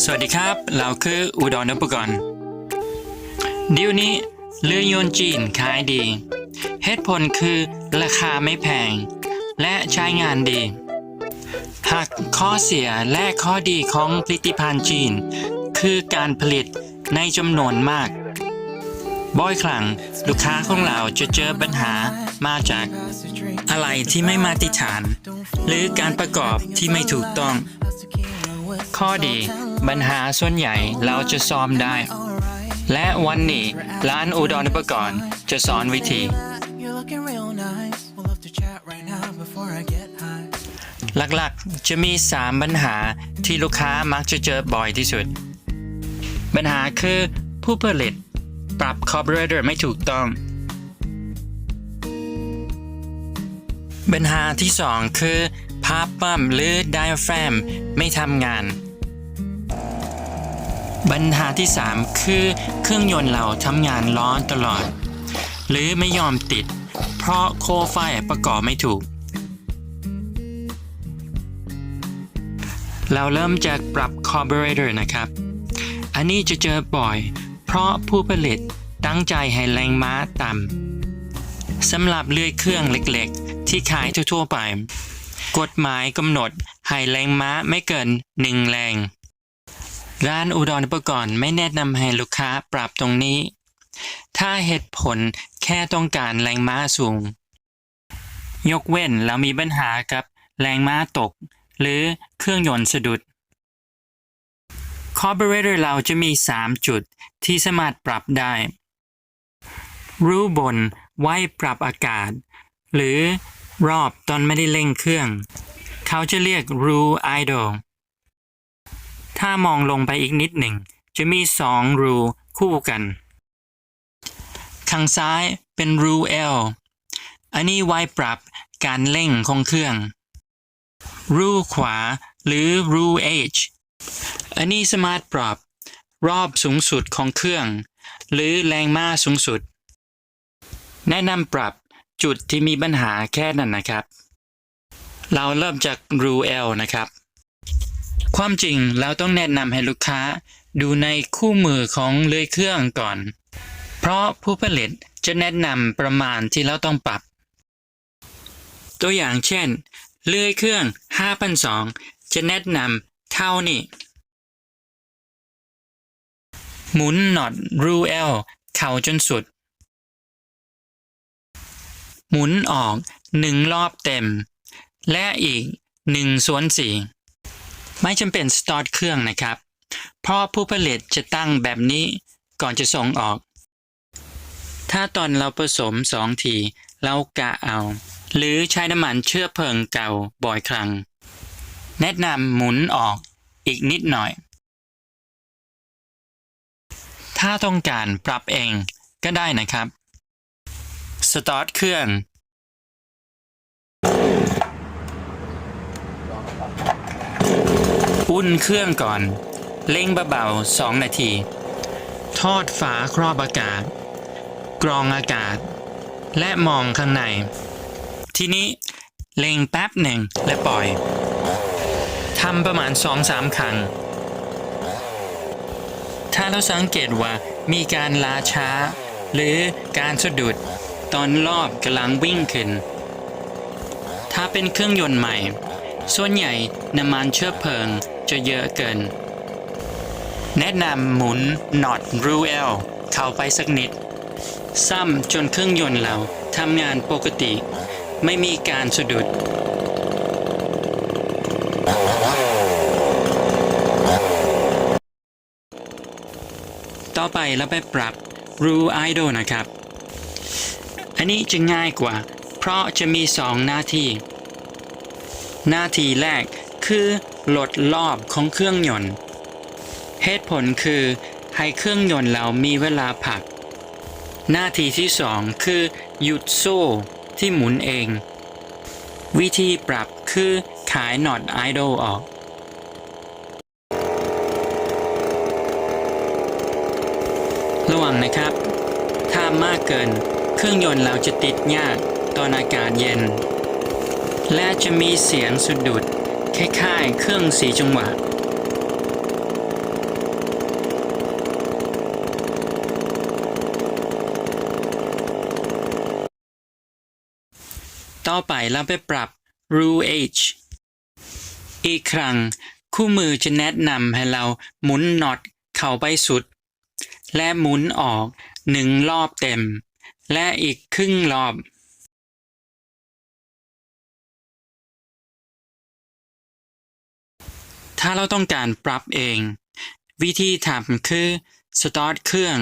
สวัสดีครับ เราคืออุดรนพกรเดี๋ยวนี้เรือยนต์จีนขายดี เหตุผลคือราคาไม่แพง และใช้งานดี หากข้อเสียและข้อดีของผลิตภัณฑ์จีน คือการผลิตในจำนวนมาก บ่อยครั้งลูกค้าของเราจะเจอปัญหามาจากอะไรที่ไม่มาตรฐาน หรือการประกอบที่ไม่ถูกต้อง ข้อดี ปัญหาส่วนใหญ่เราจะซ้อมได้ และวันนี้ร้านอุดรอุปกรณ์จะสอนวิธี You're looking real nice. We'll love to chat right now before I get high. หลักๆ จะมี 3 ปัญหาที่ลูกค้ามักจะเจอบ่อยที่สุด ปัญหาคือผู้ผลิตปรับคอร์บเรเตอร์ไม่ถูกต้อง ปัญหาที่ 2 คือภาพปั๊มหรือไดอะแฟรมไม่ทำงาน ปัญหาที่ 3 คือเครื่องยนต์เราทำงานร้อนตลอด หรือไม่ยอมติด เพราะโคไฟประกอบไม่ถูก เราเริ่มจากปรับ carburetor นะครับ อันนี้จะเจอบ่อย เพราะผู้ผลิตตั้งใจให้แรงม้าต่ำสำหรับเลื่อยเครื่องเล็กๆ ที่ขายทั่วๆไป กฎหมายกำหนดให้แรงม้าไม่เกิน 1 แรง ร้านอุดรอุปกรณ์ไม่แนะนำให้ลูกค้าปรับตรงนี้ ถ้าเหตุผลแค่ต้องการแรงม้าสูง ยกเว้นเรามีปัญหากับแรงม้าตก หรือเครื่องยนต์สะดุด Carburetor เราจะมี 3 จุดที่สามารถปรับได้ รูบนไว้ปรับอากาศ หรือรอบตอนไม่ได้เร่งเครื่อง เขาจะเรียกรู idle ถ้ามองลงไปอีกนิดหนึ่ง จะมี 2 รูคู่กัน ข้างซ้ายเป็นรู L อันนี้ไว้ปรับการเร่งของเครื่อง รูขวาหรือรู H อันนี้สามารถปรับรอบสูงสุดของเครื่อง หรือแรงม้าสูงสุด แนะนำปรับจุดที่มีปัญหาแค่นั้นนะครับ เราเริ่มจากรู L นะครับ ความจริงเราต้องแนะนำให้ลูกค้าดูในคู่มือของเลื่อยเครื่องก่อน เพราะผู้ผลิตจะแนะนำประมาณที่เราต้องปรับ ตัวอย่างเช่น เลื่อยเครื่อง5,200จะแนะนำเท่านี้ หมุนน็อตรูเอลเข่าจนสุด หมุนออกหนึ่งรอบเต็ม และอีกหนึ่งส่วนสี่ ไม่จำเป็นสตาร์ทเครื่องนะครับ เพราะผู้ผลิตจะตั้งแบบนี้ก่อนจะส่งออก ถ้าตอนเราผสมสองทีเรากะเอา หรือใช้น้ำมันเชื้อเพลิงเก่าบ่อยครั้ง แนะนำหมุนออกอีกนิดหน่อย ถ้าต้องการปรับเองก็ได้นะครับ สตาร์ทเครื่อง อุ่นเครื่องก่อน เร่งเบาๆ2นาที ทอดฝาครอบอากาศ กรองอากาศ และมองข้างใน ทีนี้เล็งแป๊บหนึ่งและปล่อยทำประมาณ2-3ครั้ง ถ้าเราสังเกตว่ามีการลาช้า หรือการสะดุดตอนรอบกำลังวิ่งขึ้น ถ้าเป็นเครื่องยนต์ใหม่ ส่วนใหญ่น้ำมันเชื้อเพลิง จะเยอะเกิน แนะนำหมุนน็อตรูเอลเข้าไปสักนิด ซ้ำจนเครื่องยนต์เราทำงานปกติ ไม่มีการสะดุดต่อไปเราไปปรับรูไอดอลนะครับ อันนี้จะง่ายกว่า เพราะจะมีสองหน้าที่ หน้าที่แรกคือ ลดรอบของเครื่องยนต์ เหตุผลคือให้เครื่องยนต์เรามีเวลาพัก หน้าที่ที่สองคือหยุดโซ่ที่หมุนเอง วิธีปรับคือขายน็อตไอดอลออกระวังนะครับ ถ้ามากเกินเครื่องยนต์เราจะติดยากตอนอากาศเย็น และจะมีเสียงสะดุด คล้ายๆ เครื่องสีจังหวะ ต่อไปเราไปปรับ rule h อีกครั้ง คู่มือจะแนะนำให้เราหมุนน็อตเข้าไปสุด และหมุนออกหนึ่งรอบเต็ม และอีกครึ่งรอบ ถ้าเราต้องการปรับเอง วิธีทำคือ สตาร์ทเครื่อง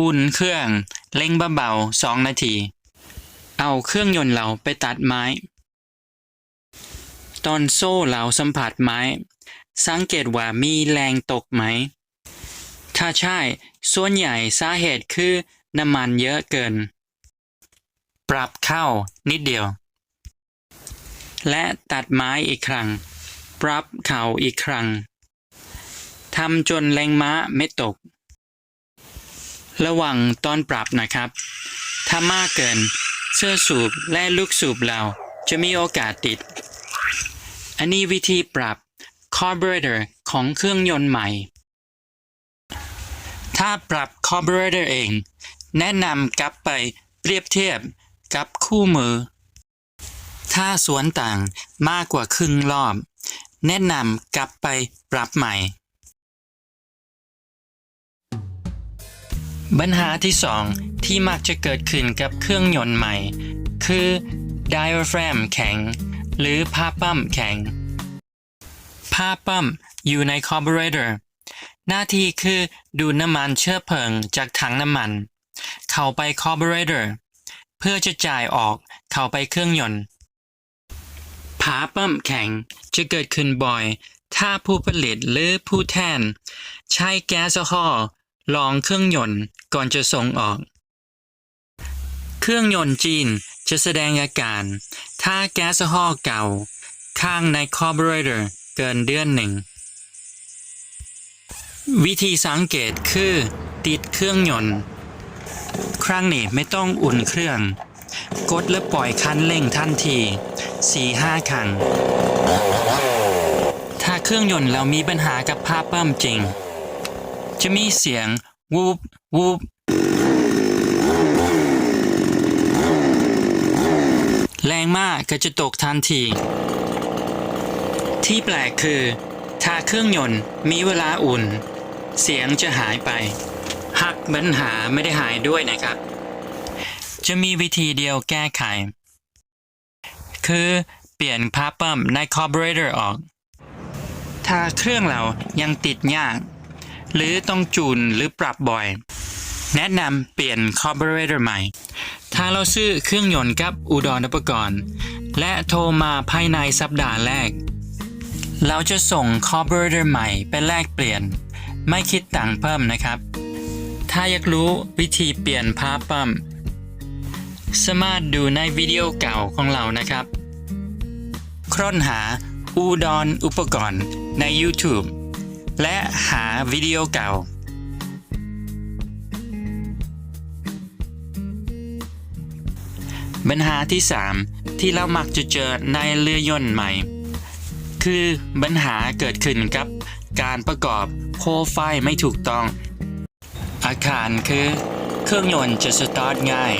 อุ่นเครื่อง เร่งเบาๆ2นาที เอาเครื่องยนต์เราไปตัดไม้ ตอนโซ่เราสัมผัสไม้ สังเกตว่ามีแรงตกไหม ถ้าใช่ ส่วนใหญ่สาเหตุคือน้ำมันเยอะเกิน ปรับเข้านิดเดียว และตัดไม้อีกครั้ง ปรับเข่าอีกครั้งทำจนแรงม้าไม่ตก ระวังตอนปรับนะครับ ถ้ามากเกินเสื้อสูบและลูกสูบเราจะมีโอกาสติด อันนี้วิธีปรับ carburetor ของเครื่องยนต์ใหม่ ถ้าปรับ carburetor เอง แนะนำกลับไปเปรียบเทียบกับคู่มือ ถ้าสวนต่างมากกว่าครึ่งรอบ แนะนำกลับไปปรับใหม่ ปัญหาที่สองที่มักจะเกิดขึ้นกับเครื่องยนต์ใหม่ คือ diaphragm แข็ง หรือผ้าปั้มแข็ง ผ้าปั้มอยู่ใน carburetor หน้าที่คือดูดน้ำมันเชื้อเพลิงจากถังน้ำมัน เข้าไป carburetor เพื่อจะจ่ายออกเข้าไปเครื่องยนต์ ผาปั้มแข็งจะเกิดขึ้นบ่อย ถ้าผู้ผลิตหรือผู้แทน ใช้แก๊สโซฮอล์ลองเครื่องยนต์ก่อนจะส่งออก เครื่องยนต์จีนจะแสดงอาการ ถ้าแก๊สโซฮอล์เก่า ข้างใน carburetor เกินเดือนหนึ่ง วิธีสังเกตคือ ติดเครื่องยนต์ ครั้งนี้ไม่ต้องอุ่นเครื่อง กดและปล่อยคันเร่งทันที4-5ครั้ง ถ้าเครื่องยนต์เรามีปัญหากับภาพปั้มจริง จะมีเสียง วูบวูบแรงมากก็จะตกทันที ที่แปลกคือ ถ้าเครื่องยนต์มีเวลาอุ่น เสียงจะหายไป หักปัญหาไม่ได้หายด้วยนะครับ จะมีวิธีเดียวแก้ไข คือเปลี่ยนพาปั๊มใน carburetor ออก ถ้าเครื่องเรายังติดยาก หรือต้องจูนหรือปรับบ่อย แนะนำเปลี่ยน carburetor ใหม่ ถ้าเราซื้อเครื่องยนต์กับอุดรอุปกรณ์ และโทรมาภายในสัปดาห์แรก เราจะส่ง carburetor ใหม่ไปแลกเปลี่ยน ไม่คิดตังค์เพิ่มนะครับ ถ้าอยากรู้วิธีเปลี่ยนพาปั๊ม สามารถดูในวิดีโอเก่าของเรานะครับคร่นหาอุดรอุปกรณ์ใน YouTube และหาวิดีโอเก่า ปัญหาที่ 3 ที่เรามักจะเจอในเรือยนต์ใหม่ คือปัญหาเกิดขึ้นกับการประกอบโคไฟไม่ถูกต้อง อาการคือ เครื่องยนต์จะสตาร์ทง่าย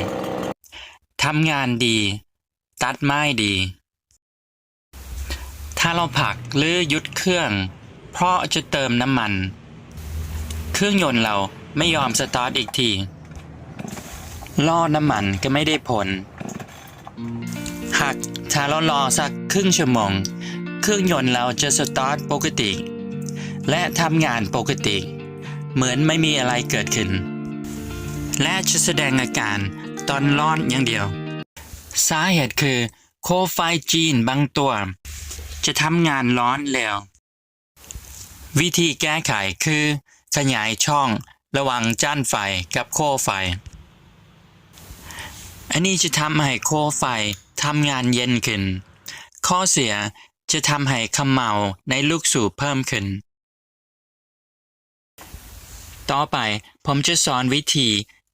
ทำงานดี ตัดไม้ดี ถ้าเราผลักหรือหยุดเครื่อง เพราะจะเติมน้ำมัน เครื่องยนต์เราไม่ยอมสตาร์ทอีกทีล่อน้ำมันก็ไม่ได้ผล หากถ้าเรารอสักครึ่งชั่วโมง เครื่องยนต์เราจะสตาร์ทปกติ และทำงานปกติ เหมือนไม่มีอะไรเกิดขึ้น และจะแสดงอาการ ตอนร้อนอย่างเดียว สาเหตุคือโคไฟจีนบางตัว จะทำงานร้อนแล้ว วิธีแก้ไขคือ ขยายช่องระหว่างจ้านไฟกับโคไฟ อันนี้จะทำให้โคไฟทำงานเย็นขึ้น ข้อเสียจะทำให้ขมเมาในลูกสูบเพิ่มขึ้น ต่อไปผมจะสอนวิธี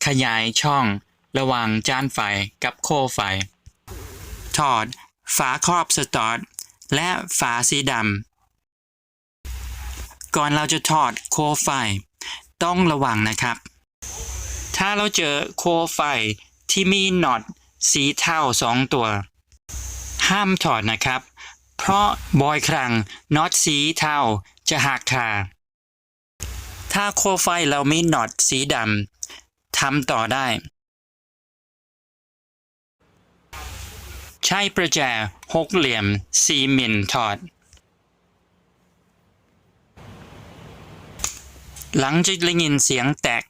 ขยายช่อง ระหว่างจานไฟกับโคไฟ ถอด ฝาครอบสตาร์ทและฝาสีดำ ก่อนเราจะถอดโคไฟ ต้องระวังนะครับ ถ้าเราเจอโคไฟที่มีน็อตสีเทาสองตัว ห้ามถอดนะครับ เพราะบอยครั้งน็อตสีเทาจะหักขาถ้าโคไฟเรามีน็อตสีดำทำต่อได้ ใช้ประแจหกเหลี่ยม 4 มิลถอด หลังจากได้ยินเสียงแตก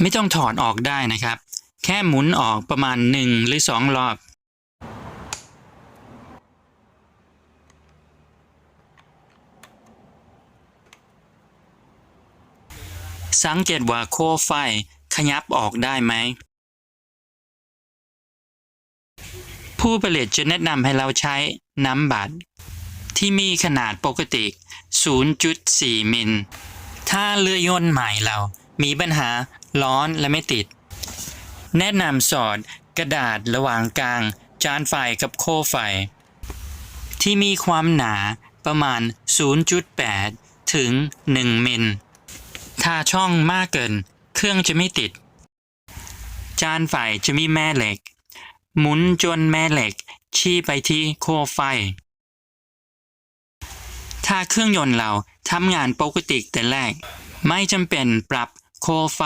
ไม่ต้องถอดออกได้นะครับ แค่หมุนออกประมาณหนึ่งหรือสองรอบ สังเกตว่าโคไฟขยับออกได้ไหม ผู้ผลิตจะแนะนำให้เราใช้น้ำบัตรที่มีขนาดปกติ 0.4 มิล ถ้าเรือยนต์ใหม่เรา มีปัญหาร้อนและไม่ติด แนะนำสอดกระดาษระหว่างกลาง จานไฟกับโคไฟ ที่มีความหนาประมาณ 0.8 ถึง 1 มิล ถ้าช่องมากเกิน เครื่องจะไม่ติด จานไฟจะมีแม่เหล็ก หมุนจนแม่เหล็ก ชี้ไปที่โคไฟ ถ้าเครื่องยนต์เราทำงานปกติแต่แรก ไม่จำเป็นปรับโคไฟ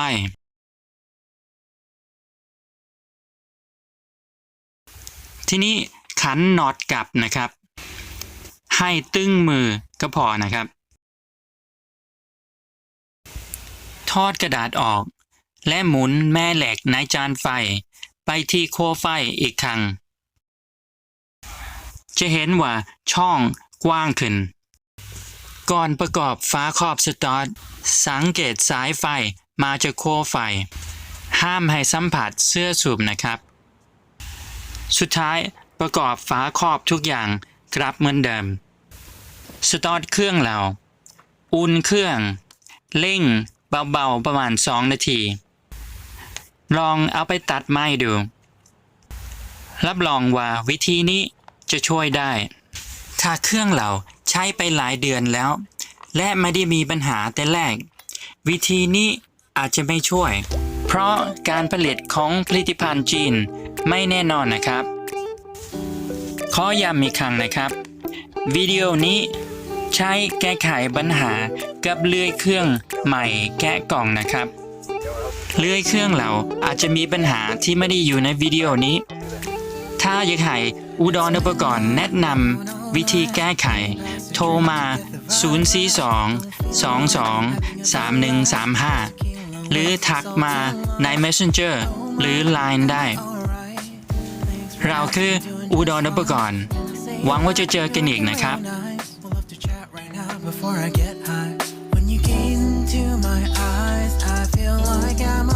ทีนี้ขันน็อตกลับนะครับ ให้ตึงมือก็พอนะครับ ทอดกระดาษออก และหมุนแม่เหล็กในจานไฟ ไปที่โคไฟอีกครั้ง จะเห็นว่าช่องกว้างขึ้น ก่อนประกอบฝาครอบสตาร์ทสังเกตสายไฟมาจากโคไฟ ห้ามให้สัมผัสเสื้อสูบนะครับ สุดท้ายประกอบฝาครอบทุกอย่างกลับเหมือนเดิม สตาร์ทเครื่องเรา อุ่นเครื่อง เร่งเบาๆประมาณ 2 นาที ลองเอาไปตัดไม้ดู รับรองว่าวิธีนี้จะช่วยได้ ถ้าเครื่องเราใช้ไปหลายเดือนแล้ว และไม่ได้มีปัญหาแต่แรก วิธีนี้อาจจะไม่ช่วย เพราะการผลิตของผลิตภัณฑ์จีนไม่แน่นอนนะครับขอย้ำอีกครั้งนะครับ วิดีโอนี้ใช้แก้ไขปัญหากับเลื่อยเครื่องใหม่แกะกล่องนะครับ เลื่อยเครื่องเราอาจจะมีปัญหาที่ไม่ได้อยู่ในวิดีโอนี้ ถ้าอยากให้อุดรอุปกรณ์แนะนำวิธีแก้ไข โทรมา 042 22 3135 หรือทักมาใน Messenger หรือ Line ได้ เราคืออุดรอุปกรณ์หวังว่าจะเจอกันอีกนะครับ before I get feel like I'm